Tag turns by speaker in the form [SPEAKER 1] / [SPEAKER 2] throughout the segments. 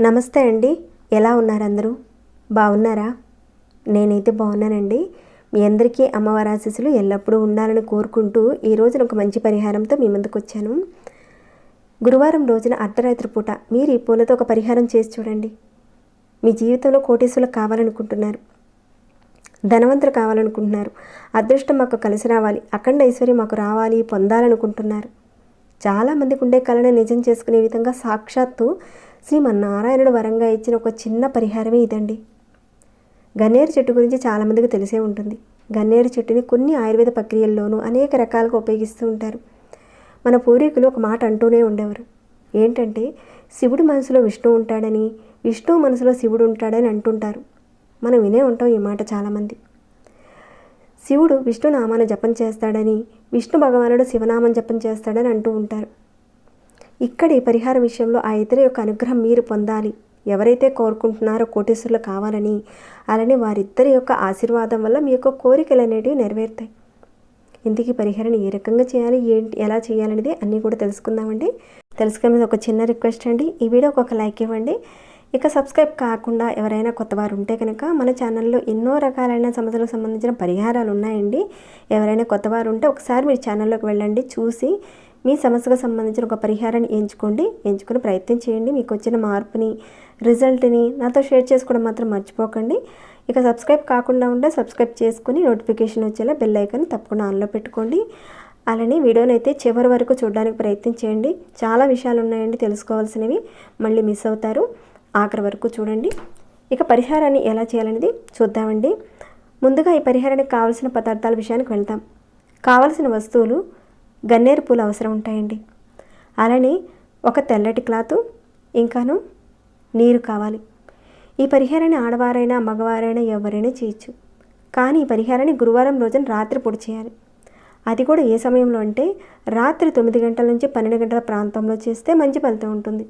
[SPEAKER 1] నమస్తే అండి. ఎలా ఉన్నారు అందరూ బాగున్నారా? నేనైతే బాగున్నానండి. మీ అందరికీ అమ్మవారి ఆశీస్సులు ఎల్లప్పుడూ ఉండాలని కోరుకుంటూ ఈ రోజున ఒక మంచి పరిహారంతో మీ ముందుకు వచ్చాను. గురువారం రోజున అర్ధరాత్రి పూట మీరు ఈ పూలతో ఒక పరిహారం చేసి చూడండి. మీ జీవితంలో కోటీసులు కావాలనుకుంటున్నారు. ధనవంతులు కావాలనుకుంటున్నారు. అదృష్టం మాకు కలిసి రావాలి. అఖండ ఐశ్వర్యం మాకు రావాలి పొందాలనుకుంటున్నారు. చాలామందికి ఉండే కళను నిజం చేసుకునే విధంగా సాక్షాత్తు శ్రీమన్నారాయణుడు వరంగా ఇచ్చిన ఒక చిన్న పరిహారమే ఇదండి. గన్నేరు చెట్టు గురించి చాలామందికి తెలిసే ఉంటుంది. గన్నేరు చెట్టుని కొన్ని ఆయుర్వేద ప్రక్రియల్లోనూ అనేక రకాలుగా ఉపయోగిస్తూ ఉంటారు. మన పూర్వీకులు ఒక మాట అంటూనే ఉండేవారు. ఏంటంటే శివుడి మనసులో విష్ణువు ఉంటాడని విష్ణువు మనసులో శివుడు ఉంటాడని అంటుంటారు. మనం వినే ఉంటాం ఈ మాట చాలామంది. శివుడు విష్ణునామాన్ని జపం చేస్తాడని విష్ణు భగవానుడు శివనామం జపం చేస్తాడని అంటూ ఉంటారు. ఇక్కడ ఈ పరిహార విషయంలో ఆ ఇద్దరి యొక్క అనుగ్రహం మీరు పొందాలి. ఎవరైతే కోరుకుంటున్నారో కోటీశ్వరులు కావాలని అలానే వారిద్దరి యొక్క ఆశీర్వాదం వల్ల మీ యొక్క కోరికలు అనేటివి నెరవేరుతాయి. ఇంతకీ పరిహారం ఏ రకంగా చేయాలి ఏంటి ఎలా చేయాలనేది అన్నీ కూడా తెలుసుకుందామండి. తెలుసుకునే ఒక చిన్న రిక్వెస్ట్ అండి. ఈ వీడియోకి ఒక లైక్ ఇవ్వండి. ఇక సబ్స్క్రైబ్ కాకుండా ఎవరైనా కొత్త వారు ఉంటే కనుక మన ఛానల్లో ఎన్నో రకాలైన సమస్యలకు సంబంధించిన పరిహారాలు ఉన్నాయండి. ఎవరైనా కొత్త వారు ఉంటే ఒకసారి మీరు ఛానల్లోకి వెళ్ళండి చూసి మీ సమస్యకు సంబంధించిన ఒక పరిహారాన్ని ఎంచుకోండి. ఎంచుకుని ప్రయత్నం చేయండి. మీకు వచ్చిన మార్పుని రిజల్ట్ని నాతో షేర్ చేసుకోవడం మాత్రం మర్చిపోకండి. ఇక సబ్స్క్రైబ్ కాకుండా ఉంటే సబ్స్క్రైబ్ చేసుకుని నోటిఫికేషన్ వచ్చేలా బెల్ ఐకాన్ తప్పకుండా ఆన్లో పెట్టుకోండి. అలానే వీడియోని అయితే చివరి వరకు చూడడానికి ప్రయత్నం చేయండి. చాలా విషయాలు ఉన్నాయండి తెలుసుకోవాల్సినవి. మళ్ళీ మిస్ అవుతారు. ఆఖరి వరకు చూడండి. ఇక పరిహారాన్ని ఎలా చేయాలనేది చూద్దామండి. ముందుగా ఈ పరిహారానికి కావలసిన పదార్థాల విషయానికి వెళ్తాం కావలసిన వస్తువులు గన్నేరు పూలు అవసరం ఉంటాయండి. అలానే ఒక తెల్లటి క్లాతు ఇంకాను నీరు కావాలి. ఈ పరిహారాన్ని ఆడవారైనా మగవారైనా ఎవరైనా చేయొచ్చు. కానీ ఈ పరిహారాన్ని గురువారం రోజున రాత్రి పొడి చేయాలి. అది కూడా ఏ సమయంలో అంటే రాత్రి తొమ్మిది గంటల నుంచి పన్నెండు గంటల ప్రాంతంలో చేస్తే మంచి ఫలితం ఉంటుంది.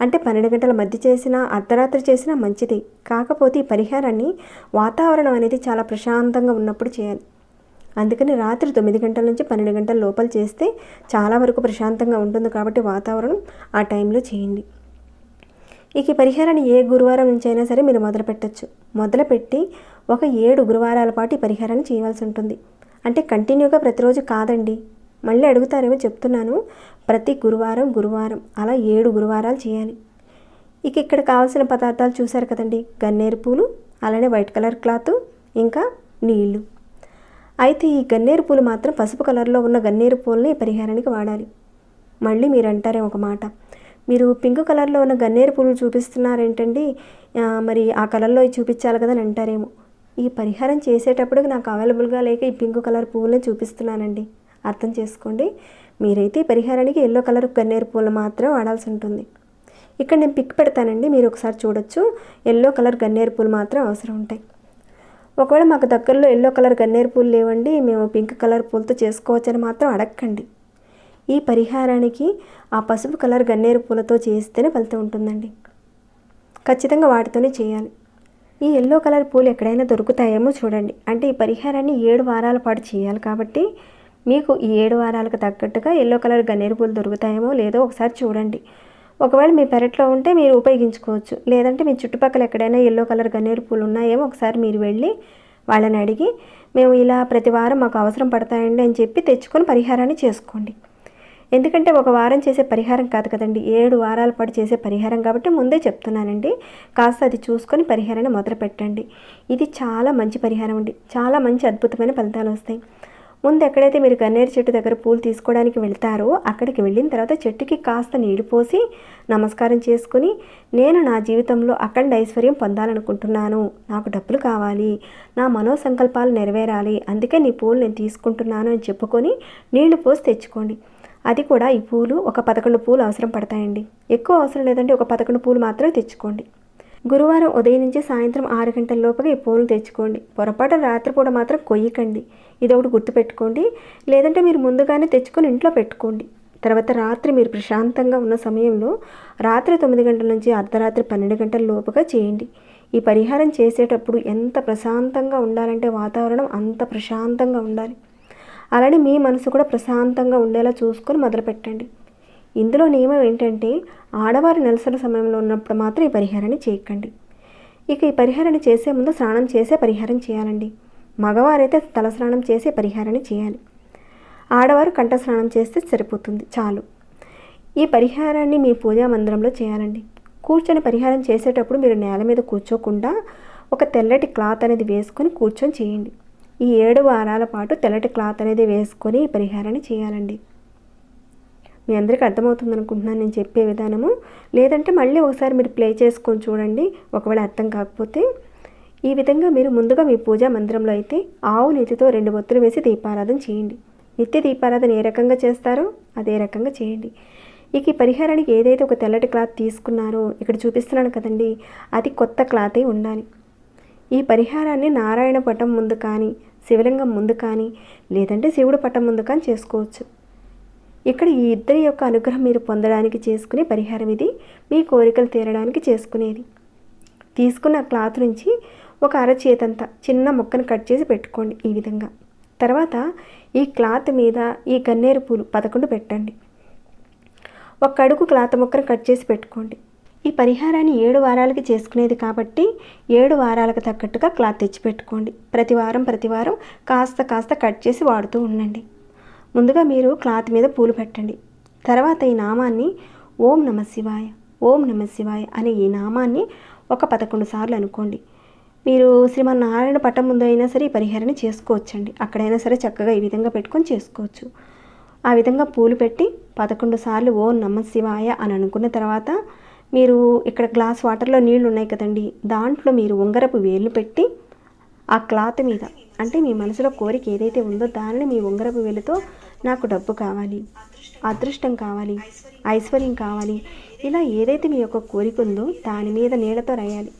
[SPEAKER 1] అంటే పన్నెండు గంటల మధ్య చేసినా అర్ధరాత్రి చేసినా మంచిది. కాకపోతే ఈ పరిహారాన్ని వాతావరణం అనేది చాలా ప్రశాంతంగా ఉన్నప్పుడు చేయాలి. అందుకని రాత్రి తొమ్మిది గంటల నుంచి పన్నెండు గంటల లోపల చేస్తే చాలా వరకు ప్రశాంతంగా ఉంటుంది కాబట్టి వాతావరణం ఆ టైంలో చేయండి. ఇక ఈ పరిహారాన్ని ఏ గురువారం నుంచి అయినా సరే మీరు మొదలు పెట్టచ్చు. మొదలుపెట్టి ఒక ఏడు గురువారాల పాటు ఈ పరిహారాన్ని చేయవలసి ఉంటుంది. అంటే కంటిన్యూగా ప్రతిరోజు కాదండి. మళ్ళీ అడుగుతారేమో చెప్తున్నాను. ప్రతి గురువారం గురువారం అలా ఏడు గురువారాలు చేయాలి. ఇక ఇక్కడ కావాల్సిన పదార్థాలు చూశారు కదండి. గన్నేరు పూలు అలానే వైట్ కలర్ క్లాత్ ఇంకా నీళ్ళు. అయితే ఈ గన్నేరు పూలు మాత్రం పసుపు కలర్లో ఉన్న గన్నేరు పూలని ఈ పరిహారానికి వాడాలి. మళ్ళీ మీరు అంటారే ఒక మాట. మీరు పింక్ కలర్లో ఉన్న గన్నేరు పూలు చూపిస్తున్నారేంటండి? మరి ఆ కలర్లో చూపించాలి కదా అని అంటారేమో. ఈ పరిహారం చేసేటప్పుడు నాకు అవైలబుల్గా లేక ఈ పింక్ కలర్ పువ్వులే చూపిస్తున్నానండి. అర్థం చేసుకోండి. మీరైతే పరిహారానికి ఎల్లో కలర్ గన్నేరు పూలు మాత్రం వాడాల్సి ఉంటుంది. ఇక్కడ నేను పిక్ పెడతానండి మీరు ఒకసారి చూడొచ్చు. ఎల్లో కలర్ గన్నేరు పూలు మాత్రం అవసరం ఉంటాయి. ఒకవేళ మాకు దగ్గరలో ఎల్లో కలర్ గన్నేరు పూలు లేవండి మేము పింక్ కలర్ పూలతో చేసుకోవచ్చని మాత్రం అడగండి ఈ పరిహారానికి ఆ పసుపు కలర్ గన్నేరు పూలతో చేస్తేనే ఫలితం ఉంటుందండి. ఖచ్చితంగా వాటితోనే చేయాలి. ఈ ఎల్లో కలర్ పూలు ఎక్కడైనా దొరుకుతాయేమో చూడండి. అంటే ఈ పరిహారాన్ని ఏడు వారాల పాటు చేయాలి కాబట్టి మీకు ఈ ఏడు వారాలకు తగ్గట్టుగా ఎల్లో కలర్ గన్నేరు పూలు దొరుకుతాయేమో లేదో ఒకసారి చూడండి. ఒకవేళ మీ పెరట్లో ఉంటే మీరు ఉపయోగించుకోవచ్చు. లేదంటే మీ చుట్టుపక్కల ఎక్కడైనా ఎల్లో కలర్ గన్నేరు పూలు ఉన్నాయేమో ఒకసారి మీరు వెళ్ళి వాళ్ళని అడిగి మేము ఇలా ప్రతి వారం మాకు అవసరం పడతాయండి అని చెప్పి తెచ్చుకొని పరిహారాన్ని చేసుకోండి. ఎందుకంటే ఒక వారం చేసే పరిహారం కాదు కదండి. ఏడు వారాల పాటు చేసే పరిహారం కాబట్టి ముందే చెప్తున్నానండి. కాస్త అది చూసుకొని పరిహారాన్ని మొదలు పెట్టండి ఇది చాలా మంచి పరిహారం అండి. చాలా మంచి అద్భుతమైన ఫలితాలు వస్తాయి. ముందు ఎక్కడైతే మీరు గన్నేరు చెట్టు దగ్గర పూలు తీసుకోవడానికి వెళ్తారో అక్కడికి వెళ్ళిన తర్వాత చెట్టుకి కాస్త నీళ్ళు పోసి నమస్కారం చేసుకుని నేను నా జీవితంలో అఖండ ఐశ్వర్యం పొందాలనుకుంటున్నాను. నాకు డబ్బులు కావాలి. నా మనోసంకల్పాలు నెరవేరాలి. అందుకే నీ పూలు నేను తీసుకుంటున్నాను అని చెప్పుకొని నీళ్ళు పోసి తెచ్చుకోండి. అది కూడా ఈ పూలు ఒక పదకొండు పూలు అవసరం పడతాయండి. ఎక్కువ అవసరం లేదంటే ఒక పదకొండు పూలు మాత్రమే తెచ్చుకోండి. గురువారం ఉదయం నుంచి సాయంత్రం ఆరు గంటల లోపుగా ఈ పూలు తెచ్చుకోండి. పొరపాటు రాత్రిపూట మాత్రం కొయ్యకండి. ఇది ఒకటి గుర్తుపెట్టుకోండి. లేదంటే మీరు ముందుగానే తెచ్చుకొని ఇంట్లో పెట్టుకోండి. తర్వాత రాత్రి మీరు ప్రశాంతంగా ఉన్న సమయంలో రాత్రి తొమ్మిది గంటల నుంచి అర్ధరాత్రి పన్నెండు గంటల లోపుగా చేయండి. ఈ పరిహారం చేసేటప్పుడు ఎంత ప్రశాంతంగా ఉండాలంటే వాతావరణం అంత ప్రశాంతంగా ఉండాలి. అలానే మీ మనసు కూడా ప్రశాంతంగా ఉండేలా చూసుకొని మొదలుపెట్టండి ఇందులో నియమం ఏంటంటే ఆడవారి నెలసల సమయంలో ఉన్నప్పుడు మాత్రం ఈ పరిహారాన్ని చేయకండి. ఇక ఈ పరిహారాన్ని చేసే ముందు స్నానం చేసే పరిహారం చేయాలండి. మగవారైతే తలస్నానం చేసే పరిహారాన్ని చేయాలి. ఆడవారు కంఠస్నానం చేస్తే సరిపోతుంది చాలు. ఈ పరిహారాన్ని మీ పూజా మందిరంలో చేయాలండి. కూర్చొని పరిహారం చేసేటప్పుడు మీరు నేల మీద కూర్చోకుండా ఒక తెల్లటి క్లాత్ అనేది వేసుకొని కూర్చొని చేయండి. ఈ ఏడు వారాల పాటు తెల్లటి క్లాత్ అనేది వేసుకొని ఈ పరిహారాన్ని చేయాలండి. మీ అందరికీ అర్థమవుతుంది అనుకుంటున్నాను నేను చెప్పే విధానము. లేదంటే మళ్ళీ ఒకసారి మీరు ప్లే చేసుకొని చూడండి. ఒకవేళ అర్థం కాకపోతే ఈ విధంగా మీరు ముందుగా మీ పూజా మందిరంలో అయితే ఆవు నీతితో రెండు ఒత్తులు వేసి దీపారాధన చేయండి. నిత్య దీపారాధన ఏ రకంగా చేస్తారో అదే రకంగా చేయండి. ఇక ఈ పరిహారానికి ఏదైతే ఒక తెల్లటి క్లాత్ తీసుకున్నారో ఇక్కడ చూపిస్తున్నాను కదండి అది కొత్త క్లాతే ఉండాలి. ఈ పరిహారాన్ని నారాయణ పటం ముందు కానీ శివలింగం ముందు కానీ లేదంటే శివుడు పటం ముందు కానీ చేసుకోవచ్చు. ఇక్కడ ఈ ఇద్దరి యొక్క అనుగ్రహం మీరు పొందడానికి చేసుకునే పరిహారం ఇది. మీ కోరికలు తీరడానికి చేసుకునేది. తీసుకున్న క్లాత్ నుంచి ఒక అరచేతంత చిన్న ముక్కను కట్ చేసి పెట్టుకోండి ఈ విధంగా. తర్వాత ఈ క్లాత్ మీద ఈ గన్నేరు పూలు పదకొండు పెట్టండి. ఒక అడుగు క్లాత్ ముక్కను కట్ చేసి పెట్టుకోండి. ఈ పరిహారాన్ని ఏడు వారాలకి చేసుకునేది కాబట్టి ఏడు వారాలకు తగ్గట్టుగా క్లాత్ తెచ్చి పెట్టుకోండి. ప్రతి వారం ప్రతి వారం కాస్త కాస్త కట్ చేసి వాడుతూ ఉండండి. ముందుగా మీరు క్లాత్ మీద పూలు పెట్టండి. తర్వాత ఈ నామాన్ని ఓం నమ శివాయ ఓం నమ శివాయ అనే ఈ నామాన్ని ఒక పదకొండు సార్లు అనుకోండి. మీరు శ్రీమన్నారాయణ పట్టం ముందు అయినా సరే ఈ పరిహారాన్ని చేసుకోవచ్చండి. అక్కడైనా సరే చక్కగా ఈ విధంగా పెట్టుకొని చేసుకోవచ్చు. ఆ విధంగా పూలు పెట్టి పదకొండు సార్లు ఓం నమ శివాయ అని అనుకున్న తర్వాత మీరు ఇక్కడ గ్లాస్ వాటర్లో నీళ్ళు ఉన్నాయి కదండి దాంట్లో మీరు ఉంగరపు వేలు పెట్టి ఆ క్లాత్ మీద అంటే మీ మనసులో కోరిక ఏదైతే ఉందో దానిని మీ ఉంగరపు వేలుతో నాకు డబ్బు కావాలి అదృష్టం కావాలి ఐశ్వర్యం కావాలి ఇలా ఏదైతే మీ యొక్క కోరిక ఉందో దాని మీద నీళ్ళతో రాయాలి.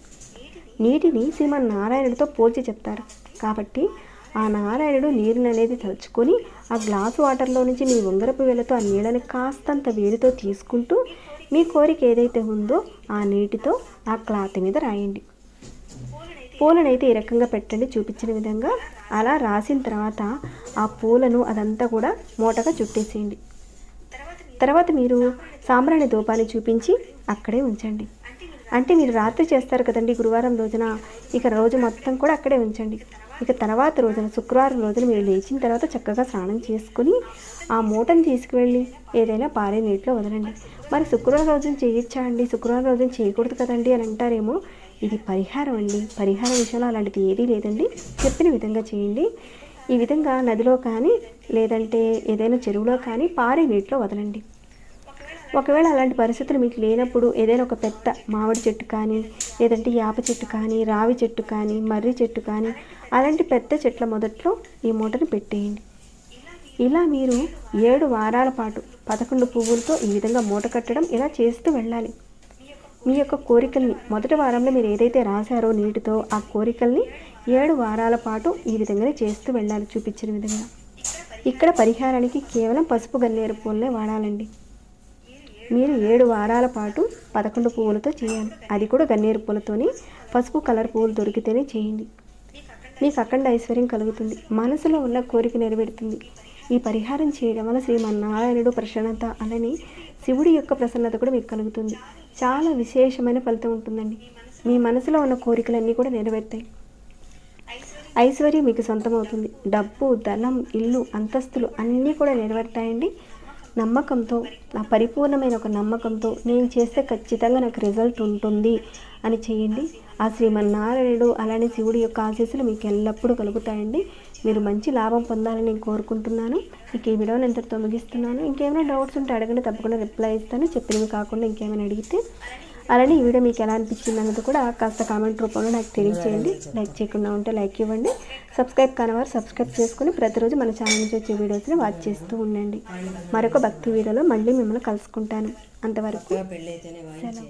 [SPEAKER 1] నీటిని శ్రీమన్నారాయణుడితో పోల్చి చెప్తారు. కాబట్టి ఆ నారాయణుడు నీరుని అనేది తలుచుకొని ఆ గ్లాస్ వాటర్లో నుంచి మీ ఉంగరపు వేలతో ఆ నీళ్ళని కాస్తంత వేడితో తీసుకుంటూ మీ కోరిక ఏదైతే ఉందో ఆ నీటితో ఆ క్లాత్ మీద రాయండి. పూలనైతే ఈ రకంగా పెట్టండి చూపించిన విధంగా. అలా రాసిన తర్వాత ఆ పూలను అదంతా కూడా మూటగా చుట్టేసేయండి. తర్వాత మీరు సాంబ్రాణి దూపాన్ని చూపించి అక్కడే ఉంచండి. అంటే మీరు రాత్రి చేస్తారు కదండి గురువారం రోజున ఇక రోజు మొత్తం కూడా అక్కడే ఉంచండి. ఇక తర్వాత రోజున శుక్రవారం రోజున మీరు లేచిన తర్వాత చక్కగా స్నానం చేసుకుని ఆ మూటను తీసుకువెళ్ళి ఏదైనా పారే నీటిలో వదలండి. మరి శుక్రవారం రోజున చేయొచ్చా అండి? శుక్రవారం రోజున చేయకూడదు కదండి అని అంటారేమో? ఇది పరిహారం అండి. పరిహారం విషయంలో అలాంటిది ఏదీ లేదండి. చెప్పిన విధంగా చేయండి. ఈ విధంగా నదిలో కానీ లేదంటే ఏదైనా చెరువులో కానీ పారే నీటిలో వదలండి. ఒకవేళ అలాంటి పరిస్థితులు మీకు లేనప్పుడు ఏదైనా ఒక పెద్ద మామిడి చెట్టు కానీ లేదంటే యాప చెట్టు కానీ రావి చెట్టు కానీ మర్రి చెట్టు కానీ అలాంటి పెద్ద చెట్ల మొదట్లో ఈ మూటను పెట్టేయండి. ఇలా మీరు ఏడు వారాల పాటు పదకొండు పువ్వులతో ఈ విధంగా మూట కట్టడం ఇలా చేస్తూ వెళ్ళాలి. మీ యొక్క కోరికల్ని మొదటి వారంలో మీరు ఏదైతే రాశారో నీటితో ఆ కోరికల్ని ఏడు వారాల పాటు ఈ విధంగానే చేస్తూ వెళ్ళాలి చూపించిన విధంగా. ఇక్కడ పరిహారానికి కేవలం పసుపు గన్నేరు పూలనే వాడాలండి. మీరు ఏడు వారాల పాటు పదకొండు పువ్వులతో చేయాలి. అది కూడా గన్నేరు పూలతోని. పసుపు కలర్ పువ్వులు దొరికితేనే చేయండి. మీకు అఖండ ఐశ్వర్యం కలుగుతుంది. మనసులో ఉన్న కోరిక నెరవేరుతుంది. ఈ పరిహారం చేయడం వల్ల శ్రీమన్నారాయణుడు ప్రసన్నత అలానే శివుడి యొక్క ప్రసన్నత కూడా మీకు కలుగుతుంది. చాలా విశేషమైన ఫలితం ఉంటుందండి. మీ మనసులో ఉన్న కోరికలన్నీ కూడా నెరవేరుతాయి. ఐశ్వర్యం మీకు సొంతమవుతుంది. డబ్బు ధనం ఇల్లు అంతస్తులు అన్నీ కూడా నెరవేరుతాయండి. నమ్మకంతో నా పరిపూర్ణమైన ఒక నమ్మకంతో నేను చేస్తే ఖచ్చితంగా నాకు రిజల్ట్ ఉంటుంది అని చేయండి. ఆ శ్రీమన్నారాయణుడు అలానే శివుడి యొక్క ఆశీస్సులు మీకు ఎల్లప్పుడూ కలుగుతాయండి. మీరు మంచి లాభం పొందాలని నేను కోరుకుంటున్నాను. మీకు ఈ వీడియోని ఎంతటితో ముగిస్తున్నాను. ఇంకేమైనా డౌట్స్ ఉంటే అడగండి. తప్పకుండా రిప్లై ఇస్తాను. చెప్పినవి కాకుండా ఇంకేమైనా అడిగితే అలానే ఈ వీడియో మీకు ఎలా అనిపించింది అన్నది కూడా కాస్త కామెంట్ రూపంలో నాకు తెలియజేయండి లైక్ చేయకుండా ఉంటే లైక్ ఇవ్వండి. సబ్స్క్రైబ్ కానివారు సబ్స్క్రైబ్ చేసుకుని ప్రతిరోజు మన ఛానల్ నుంచి వచ్చే వీడియోస్ని వాచ్ చేస్తూ ఉండండి. మరొక భక్తి వీడియోలో మళ్ళీ మిమ్మల్ని కలుసుకుంటాను. అంతవరకు
[SPEAKER 2] చేయాలి